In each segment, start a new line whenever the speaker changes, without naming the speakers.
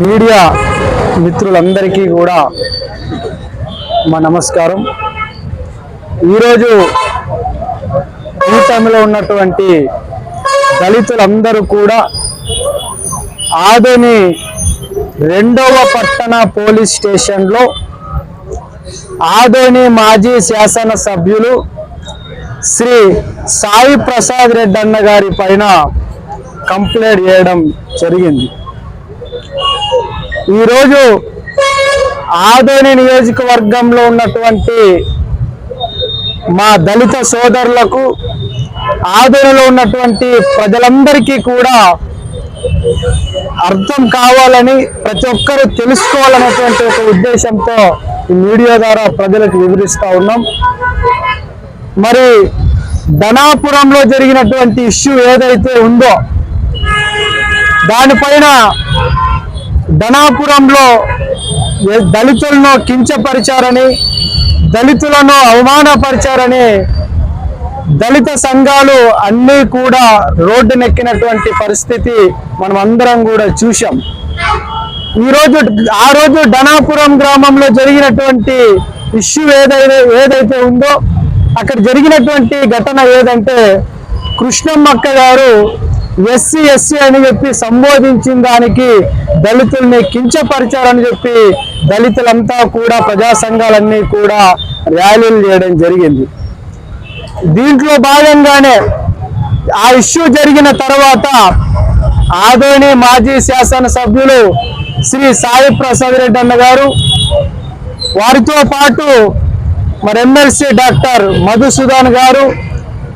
Media మిత్రులందరికీ కూడా మా నమస్కారం. ఈరోజు కూటమిలో ఉన్నటువంటి దళితులందరూ కూడా ఆదోని రెండవ పట్టణ పోలీస్ స్టేషన్లో ఆదోని మాజీ శాసన సభ్యులు శ్రీ సాయి ప్రసాద్ రెడ్డి అన్న గారి పైన కంప్లైంట్ చేయడం జరిగింది. ఈరోజు ఆదోని నియోజకవర్గంలో ఉన్నటువంటి మా దళిత సోదరులకు ఆదోనిలో ఉన్నటువంటి ప్రజలందరికీ కూడా అర్థం కావాలని ప్రతి ఒక్కరూ తెలుసుకోవాలనేటువంటి ఒక ఉద్దేశంతో ఈ మీడియా ద్వారా ప్రజలకు వివరిస్తూ ఉన్నాం. మరి ధనాపురంలో జరిగినటువంటి ఇష్యూ ఏదైతే ఉందో దానిపైన ధనాపురంలో దళితులను కించపరిచారని దళితులను అవమానపరిచారని దళిత సంఘాలు అన్నీ కూడా రోడ్డునెక్కినటువంటి పరిస్థితి మనం అందరం కూడా చూశాం. ఈరోజు ఆ రోజు ధనాపురం గ్రామంలో జరిగినటువంటి ఇష్యూ ఏదైతే ఏదైతే ఉందో అక్కడ జరిగినటువంటి ఘటన ఏదంటే కృష్ణమ్మక్క గారు ఎస్సీ ఎస్సీ అని చెప్పి సంబోధించిన దానికి దళితుల్ని కించపరిచారని చెప్పి దళితులంతా కూడా ప్రజా సంఘాలన్నీ కూడా ర్యాలీలు చేయడం జరిగింది. దీంట్లో భాగంగానే ఆ ఇష్యూ జరిగిన తర్వాత ఆదోని మాజీ శాసనసభ్యులు శ్రీ సాయి ప్రసాద్ రెడ్డి అన్న గారు వారితో పాటు మరి ఎమ్మెల్సీ డాక్టర్ మధుసూదన్ గారు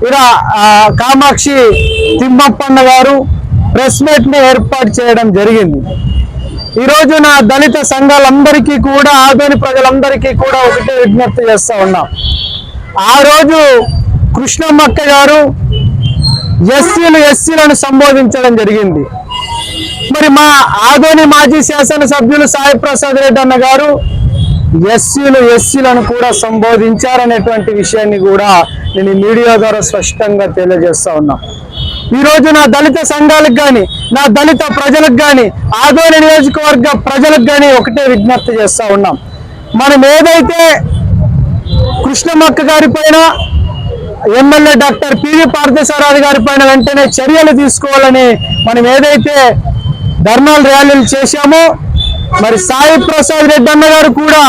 ఇలా కామాక్షి తిమ్మప్పన్న గారు ప్రెస్ మీట్ని ఏర్పాటు చేయడం జరిగింది. ఈరోజు నా దళిత సంఘాలందరికీ కూడా ఆదోని ప్రజలందరికీ కూడా ఒకటే విజ్ఞప్తి చేస్తూ ఉన్నాం. ఆ రోజు కృష్ణమ్మక్క గారు ఎస్సీలు ఎస్సీలను సంబోధించడం జరిగింది. మరి మా ఆదోని మాజీ శాసనసభ్యులు సాయి ప్రసాద్ రెడ్డి అన్న గారు ఎస్సీలు ఎస్సీలను కూడా సంబోధించారనేటువంటి విషయాన్ని కూడా నేను మీడియా ద్వారా స్పష్టంగా తెలియజేస్తా ఉన్నా. ఈరోజు నా దళిత సంఘాలకు కానీ నా దళిత ప్రజలకు కానీ ఆదోని నియోజకవర్గ ప్రజలకు కానీ ఒకటే విజ్ఞప్తి చేస్తూ ఉన్నాం. మనం ఏదైతే కృష్ణమక్క గారి పైన ఎమ్మెల్యే డాక్టర్ పివి పార్థసారథి గారి పైన వెంటనే చర్యలు తీసుకోవాలని మనం ఏదైతే ధర్నాలు ర్యాలీలు చేశామో మరి సాయి ప్రసాద్ రెడ్డి అన్న గారు కూడా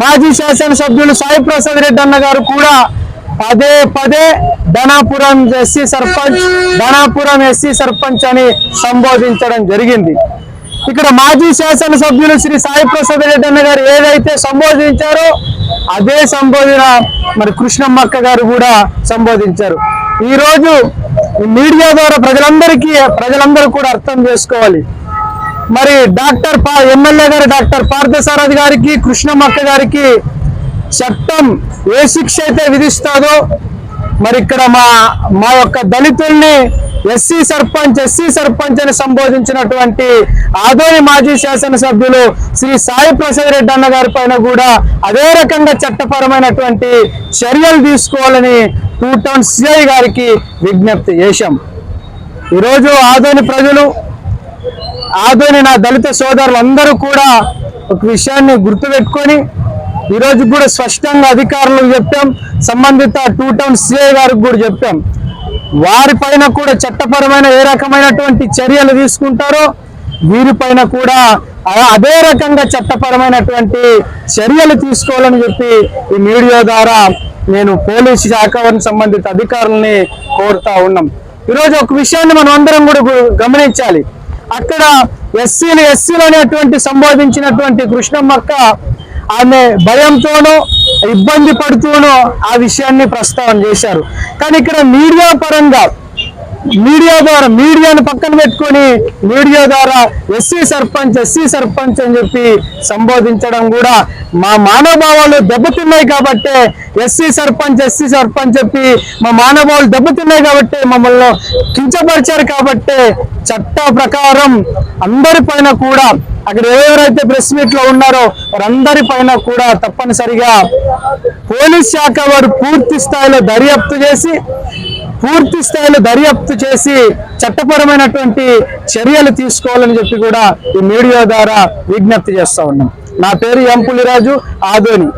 మాజీ శాసనసభ్యులు సాయి ప్రసాద్ రెడ్డి అన్న గారు కూడా పదే పదే ధనాపురం ఎస్సీ సర్పంచ్ ధనాపురం ఎస్సీ సర్పంచ్ అని సంబోధించడం జరిగింది. ఇక్కడ మాజీ శాసనసభ్యులు శ్రీ సాయి ప్రసాద్ రెడ్డి అన్న గారు ఏదైతే సంబోధించారో అదే సంబోధన మరి కృష్ణమ్మక్క గారు కూడా సంబోధించారు. ఈ రోజు ఈ మీడియా ద్వారా ప్రజలందరికీ ప్రజలందరూ కూడా అర్థం చేసుకోవాలి. మరి డాక్టర్ పా ఎమ్మెల్యే గారు డాక్టర్ పార్థసారథి గారికి కృష్ణమక్క గారికి చట్టం ఏ శిక్ష అయితే విధిస్తాదో మరి ఇక్కడ మా మా యొక్క దళితుల్ని ఎస్సీ సర్పంచ్ ఎస్సీ సర్పంచ్ అని సంబోధించినటువంటి ఆదోని మాజీ శాసనసభ్యులు శ్రీ సాయి ప్రసాద్ రెడ్డి అన్న గారి పైన కూడా అదే రకంగా చట్టపరమైనటువంటి చర్యలు తీసుకోవాలని టూ టౌన్ సిఐ గారికి విజ్ఞప్తి చేశాం. ఈరోజు ఆదోని ప్రజలు ఆదోని నా దళిత సోదరులందరూ కూడా ఒక విషయాన్ని గుర్తుపెట్టుకొని ఈరోజు కూడా స్పష్టంగా అధికారులకు చెప్పాం. సంబంధిత టూ టౌన్ సిఐ గారికి కూడా చెప్పాం. వారిపైన కూడా చట్టపరమైన ఏ రకమైనటువంటి చర్యలు తీసుకుంటారో వీరిపైన కూడా అదే రకంగా చట్టపరమైనటువంటి చర్యలు తీసుకోవాలని చెప్పి ఈ మీడియా ద్వారా నేను పోలీసు శాఖకు సంబంధిత అధికారులని కోరుతా ఉన్నాం. ఈరోజు ఒక విషయాన్ని మనం అందరం కూడా గమనించాలి. అక్కడ ఎస్సీలు ఎస్సీలు అనేటువంటి సంబోధించినటువంటి కృష్ణమ్మక్క ఆమె భయంతోనూ ఇబ్బంది పడుతూనో ఆ విషయాన్ని ప్రస్తావన చేశారు. కానీ ఇక్కడ మీడియా పరంగా మీడియా ద్వారా మీడియాను పక్కన పెట్టుకొని మీడియా ద్వారా ఎస్సీ సర్పంచ్ ఎస్సీ సర్పంచ్ అని చెప్పి సంబోధించడం కూడా మా మానవభావాలు దెబ్బతిన్నాయి కాబట్టి ఎస్సీ సర్పంచ్ ఎస్సీ సర్పంచ్ చెప్పి మా మానవభావాలు దెబ్బతిన్నాయి కాబట్టి మమ్మల్ని కించపరిచారు కాబట్టి చట్ట ప్రకారం అందరిపైన కూడా అక్కడ ఎవరైతే ప్రెస్ మీట్లో ఉన్నారో వారందరి పైన కూడా తప్పనిసరిగా పోలీస్ శాఖ వారు పూర్తి స్థాయిలో దర్యాప్తు చేసి పూర్తి స్థాయిలో దర్యాప్తు చేసి చట్టపరమైనటువంటి చర్యలు తీసుకోవాలని చెప్పి కూడా ఈ మీడియా ద్వారా విజ్ఞప్తి చేస్తా ఉన్నాం. నా పేరు ఎం పులిరాజు ఆదోని.